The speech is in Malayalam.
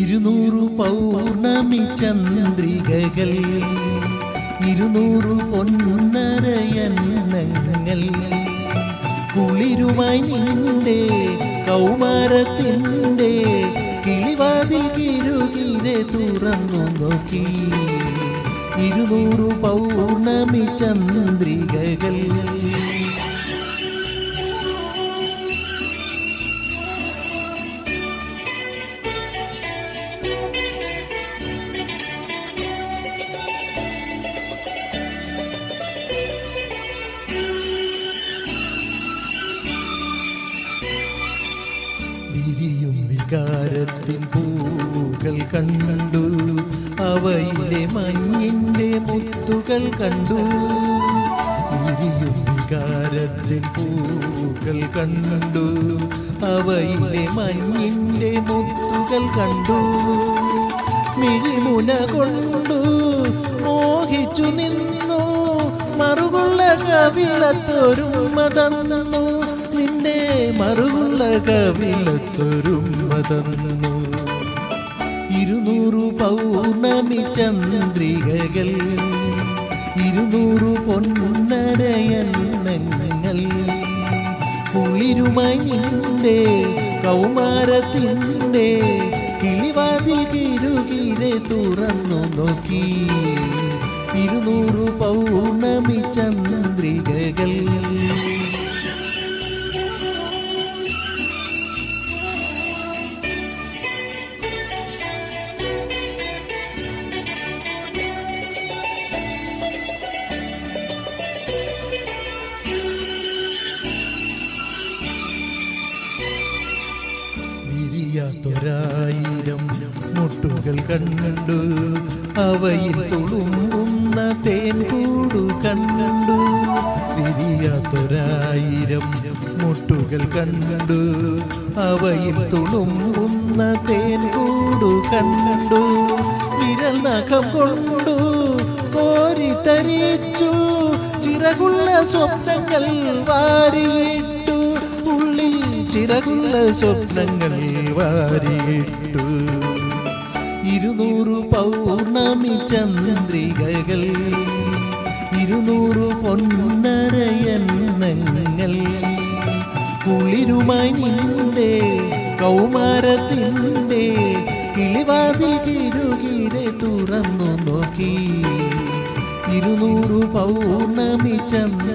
ഇരുന്നൂറ് പൗർണമി ചന്ദ്രികകൾ ഇരുന്നൂറ് പൊന്നരയന്നങ്ങൾ. കുളിരുമായി നിന്റെ കൗമാരത്തിന്റെ കിളിവാതിൽ കിരുകിരെ തുറന്നു നോക്കി. ഇരുന്നൂറ് പൗർണമി ചന്ദ്രികകൾ വികാരത്തിൻ പൂക്കൾ കണ്ടു. അവയിലെ മഞ്ഞിന്റെ മുത്തുകൾ കണ്ടു. ഇരിയും വികാരത്തിൻ പൂക്കൾ കണ്ടു. അവയിലെ മഞ്ഞിന്റെ മുത്തുകൾ കണ്ടു. മിഴിമുന കൊണ്ടു മോഹിച്ചു നിന്നു. മറുകുള്ള കവിളത്തൊരു തന്നു. കവിലത്തൊരു മതന്നു ഇരുന്നൂറ് പൗർണമി ചന്ദ്രികകൾ ഇരുന്നൂറ് പൊന്നരയങ്ങൾ കുളിരുമയിന്റെ കൗമാരത്തിന്റെ കിളിവാതിൽ കിരുകിരെ തുറന്നു നോക്കി. ഇരുന്നൂറ് പൗർണമി ചന്ദ്രികകൾ വിരിയാത്തൊരായിരം മുട്ടുകൾ കണ്ടു അവയിൽ തുളുമ്പുന്ന തേൻകൂടു കണ്ടു തൊരായിരം മുട്ടുകൾ കണ്ടു അവയിൽ തുളുമ്പുന്ന തേൻകൂടു കണ്ടു വിരൽ നഖം കൊണ്ടു കോരി തരിച്ചു ചിറകുള്ള സ്വപ്നങ്ങൾ വാരിയിട്ടു. ഉള്ളിൽ ചിറകുള്ള സ്വപ്നങ്ങൾ വാരിയിട്ടു. ഇരുന്നൂറ് പൗർണമി ചന്ദ്രികകൾ ഇരുന്നൂറ് പൊന്നരയന്നങ്ങൾ. കുളിരുമണിന്റെ കൗമാരത്തിന്റെ കിളിവാതിൽ കിരുകിരെ തുറന്നു നോക്കി. ഇരുന്നൂറ് പൗർണമി ചന്ദ്രികകൾ